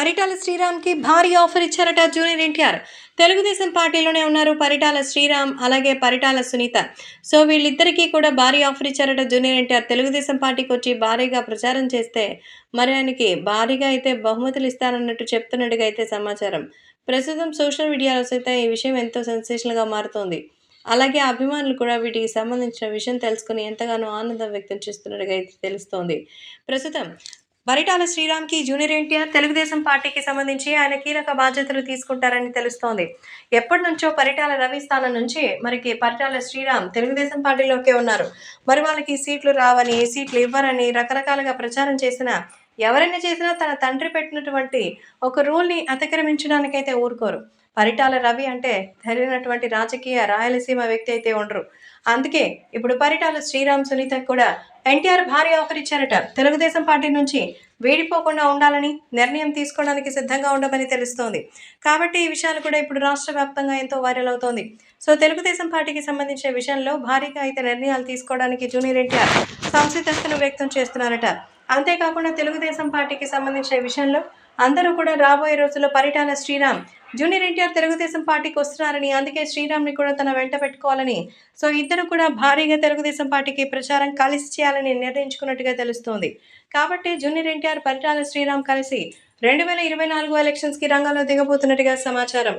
పరిటాల శ్రీరామ్కి భారీ ఆఫర్ ఇచ్చారట జూనియర్ ఎన్టీఆర్. తెలుగుదేశం పార్టీలోనే ఉన్నారు పరిటాల శ్రీరామ్ అలాగే పరిటాల సునీత. సో వీళ్ళిద్దరికీ కూడా భారీ ఆఫర్ ఇచ్చారట జూనియర్ ఎన్టీఆర్. తెలుగుదేశం పార్టీకి వచ్చి భారీగా ప్రచారం చేస్తే మరి ఆయనకి భారీగా అయితే బహుమతులు ఇస్తారన్నట్టు చెప్తున్నట్టుగా అయితే సమాచారం. ప్రస్తుతం సోషల్ మీడియాలో సైతం ఈ విషయం ఎంతో సెన్సేషనల్గా మారుతోంది. అలాగే అభిమానులు కూడా వీటికి సంబంధించిన విషయం తెలుసుకుని ఎంతగానో ఆనందం వ్యక్తం చేస్తున్నట్టుగా అయితే తెలుస్తోంది. ప్రస్తుతం పరిటాల శ్రీరామ్కి జూనియర్ ఎన్టీఆర్ తెలుగుదేశం పార్టీకి సంబంధించి ఆయన కీలక బాధ్యతలు తీసుకుంటారని తెలుస్తోంది. ఎప్పటి నుంచో పరిటాల రవి స్థానం నుంచి మరికి పరిటాల శ్రీరామ్ తెలుగుదేశం పార్టీలోకే ఉన్నారు. మరి వాళ్ళకి సీట్లు రావని సీట్లు ఇవ్వరని రకరకాలుగా ప్రచారం చేసిన ఎవరైనా చేసినా తన తండ్రి పెట్టినటువంటి ఒక రూల్ని అతిక్రమించడానికైతే ఊరుకోరు. పరిటాల రవి అంటే తెలియనటువంటి రాజకీయ రాయలసీమ వ్యక్తి అయితే ఉండరు. అందుకే ఇప్పుడు పరిటాల శ్రీరామ్ సునీత కూడా ఎన్టీఆర్ భారీ ఆఫర్ ఇచ్చారట. తెలుగుదేశం పార్టీ నుంచి వేడిపోకుండా ఉండాలని నిర్ణయం తీసుకోవడానికి సిద్ధంగా ఉండమని తెలుస్తోంది. కాబట్టి ఈ విషయాలు కూడా ఇప్పుడు రాష్ట్ర వ్యాప్తంగా ఎంతో వైరల్ అవుతోంది. సో తెలుగుదేశం పార్టీకి సంబంధించిన విషయంలో భారీగా అయితే నిర్ణయాలు తీసుకోవడానికి జూనియర్ ఎన్టీఆర్ సంసిద్ధతను వ్యక్తం చేస్తున్నారట. అంతేకాకుండా తెలుగుదేశం పార్టీకి సంబంధించిన విషయంలో అందరూ కూడా రాబోయే రోజుల్లో పరిటాల శ్రీరామ్ జూనియర్ ఎన్టీఆర్ తెలుగుదేశం పార్టీకి వస్తున్నారని అందుకే శ్రీరామ్ని కూడా తన వెంట పెట్టుకోవాలని. సో ఇద్దరు కూడా భారీగా తెలుగుదేశం పార్టీకి ప్రచారం కలిసి చేయాలని నిర్ణయించుకున్నట్టుగా తెలుస్తోంది. కాబట్టి జూనియర్ ఎన్టీఆర్ పరిటాల శ్రీరామ్ కలిసి రెండు వేల ఇరవై నాలుగు ఎలక్షన్స్కి రంగంలో దిగబోతున్నట్టుగా సమాచారం.